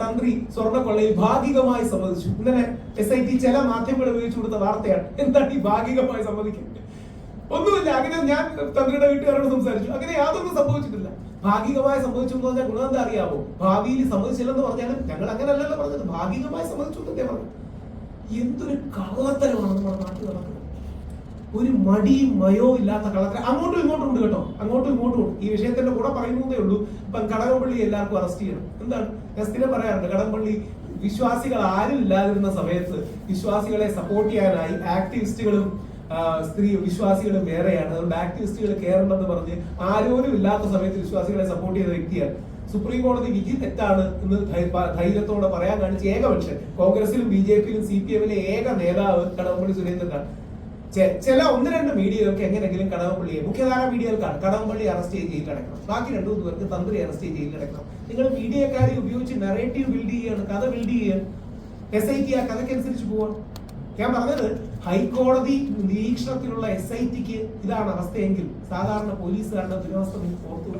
തന്ത്രി സ്വർണക്കൊള്ളയിൽ ഭാഗികമായി സമ്മതിച്ചു. ഇന്നലെ എസ് ഐ ടി ചില മാധ്യമങ്ങൾ ഉപയോഗിച്ചു കൊടുത്ത വാർത്തയാണ്. എന്താണ് ഈ ഭാഗികമായി സമ്മതിക്കുന്നത്? ഒന്നുമില്ല. അങ്ങനെ ഞാൻ തന്ത്രിയുടെ വീട്ടുകാരോട് സംസാരിച്ചു. അങ്ങനെ യാതൊന്നും സംഭവിച്ചിട്ടില്ല. ഭാഗികമായി സംഭവിച്ചു എന്ന് പറഞ്ഞാൽ ഗുണം എന്താ അറിയാവോ? ഭാവിയിൽ സംഭവിച്ചില്ലെന്ന് പറഞ്ഞാലും ഞങ്ങൾ അങ്ങനെ അങ്ങനെയല്ലല്ലോ പറഞ്ഞത്. ഭാഗികമായി സംഭവിച്ചു എന്നല്ലേ പറഞ്ഞു എന്തൊരു കള്ളത്തരമാണ് നമ്മുടെ നാട്ടിൽ നടക്കുന്നത്? ഒരു മടിയും മയോ ഇല്ലാത്ത കള്ളത്തരം. അങ്ങോട്ടും ഇങ്ങോട്ടും ഉണ്ട് കേട്ടോ. അങ്ങോട്ടും ഇങ്ങോട്ടും ഉണ്ട്. ഈ വിഷയത്തിന്റെ കൂടെ പറയുന്നതേ ഉള്ളൂ. ഇപ്പം കടകംപള്ളി എല്ലാവർക്കും അറസ്റ്റ് ചെയ്യണം. എന്താണ്? ഞാൻ സ്ഥിരം പറയാറുണ്ട് കടകംപള്ളി വിശ്വാസികൾ ആരും ഇല്ലാതിരുന്ന സമയത്ത് വിശ്വാസികളെ സപ്പോർട്ട് ചെയ്യാനായി ആക്ടിവിസ്റ്റുകളും സ്ത്രീ വിശ്വാസികളും വേറെയാണ്. അതുകൊണ്ട് ആക്ടിവിസ്റ്റുകൾ കയറണമെന്ന് പറഞ്ഞ് ആരോരും ഇല്ലാത്ത സമയത്ത് വിശ്വാസികളെ സപ്പോർട്ട് ചെയ്ത വ്യക്തിയാണ്. സുപ്രീം കോടതി വിധി തെറ്റാണ് എന്ന് ധൈര്യത്തോടെ പറയാൻ കാണിച്ച ഏകപക്ഷം കോൺഗ്രസിലും ബി ജെ പിയിലും സി പി എമ്മിലെ ഏക നേതാവ് കടകംപള്ളി സുരേന്ദ്രനാണ്. ചില ഒന്ന് രണ്ട് മീഡിയകൾക്ക് എങ്ങനെയെങ്കിലും കടവപ്പള്ളിയെ മുഖ്യധാര മീഡിയകൾക്കാണ് കടവപ്പള്ളി അറസ്റ്റ് ചെയ്ത് ജയിലിലടക്കണം ബാക്കി രണ്ടു മൂന്ന് പേർക്ക് തന്ത്രി അറസ്റ്റ് ചെയ്ത് ജയിലിലടക്കണം നിങ്ങൾ മീഡിയക്കാരെ ഉപയോഗിച്ച് നെറേറ്റീവ് ബിൽഡ് ചെയ്യാണ് കഥ ബിൽഡ് ചെയ്യാണ് എസ് ഐ ടി ആ കഥക്കനുസരിച്ച് പോവാണ്. ഞാൻ പറഞ്ഞത് ഹൈക്കോടതി നിരീക്ഷണത്തിലുള്ള എസ് ഐ ടിക്ക് ഇതാണ് അവസ്ഥയെങ്കിൽ സാധാരണ പോലീസുകാരുടെ ദുരവസ്ഥ ഓർത്തു.